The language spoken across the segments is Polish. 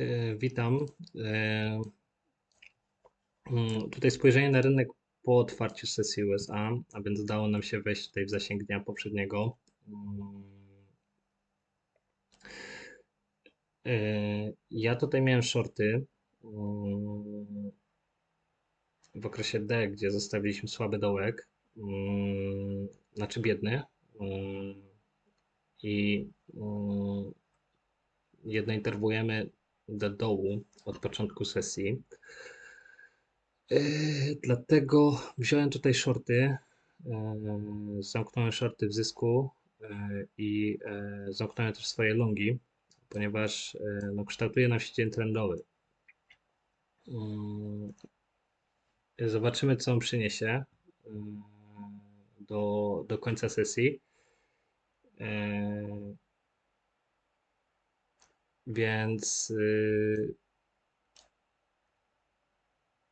E, Witam. E, mm, Tutaj spojrzenie na rynek po otwarciu sesji USA, a więc udało nam się wejść tutaj w zasięg dnia poprzedniego. Mm, e, Ja tutaj miałem shorty mm, w okresie D, gdzie zostawiliśmy słaby dołek, znaczy biedny. I jedno interwujemy do dołu od początku sesji. Yy, Dlatego wziąłem tutaj shorty. yy, Zamknąłem shorty w zysku yy, i zamknąłem też swoje longi, ponieważ no, kształtuje nam się dzień trendowy. Zobaczymy, co on przyniesie do, do końca sesji. Więc, yy,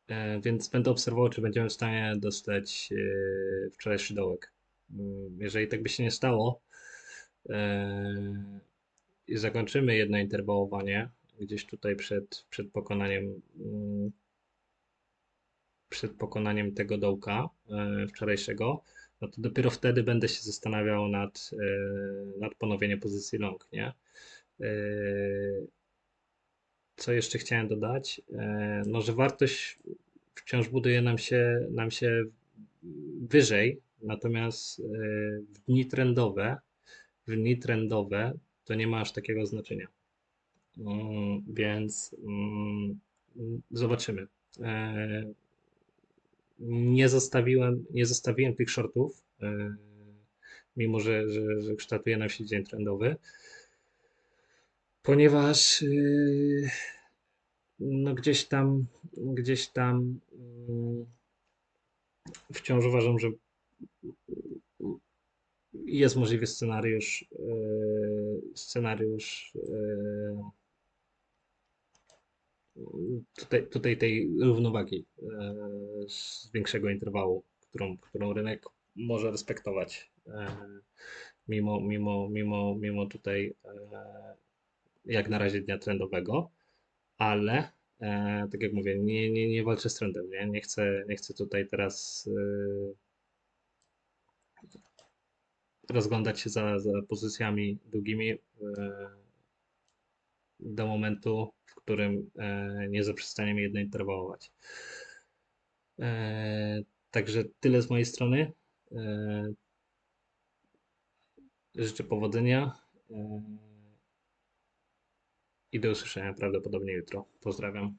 e, więc będę obserwował, czy będziemy w stanie dostać yy, wczorajszy dołek. Yy, Jeżeli tak by się nie stało yy, i zakończymy jedno interwałowanie gdzieś tutaj przed, przed pokonaniem yy, przed pokonaniem tego dołka yy, wczorajszego, no to dopiero wtedy będę się zastanawiał nad, nad ponowieniem pozycji long, nie? Yy, Co jeszcze chciałem dodać? E, No, że wartość wciąż buduje nam się, nam się wyżej, natomiast e, w dni trendowe, w dni trendowe to nie ma aż takiego znaczenia. Mm, Więc mm, zobaczymy. E, Nie zostawiłem, nie zostawiłem tych shortów, e, mimo że, że, że kształtuje nam się dzień trendowy ponieważ yy, no gdzieś tam, gdzieś tam yy, wciąż uważam, że jest możliwy scenariusz, yy, scenariusz tutaj, tutaj tej równowagi z większego interwału, którą, którą rynek może respektować. Mimo, mimo, mimo, mimo tutaj jak na razie dnia trendowego, ale e, tak jak mówię, nie, nie, nie walczę z trendem, nie, nie, chcę, nie chcę tutaj teraz e, rozglądać się za, za pozycjami długimi e, do momentu, w którym e, nie zaprzestaniemy jedno interwałować. E, także tyle z mojej strony. E, życzę powodzenia. I do usłyszenia prawdopodobnie jutro. Pozdrawiam.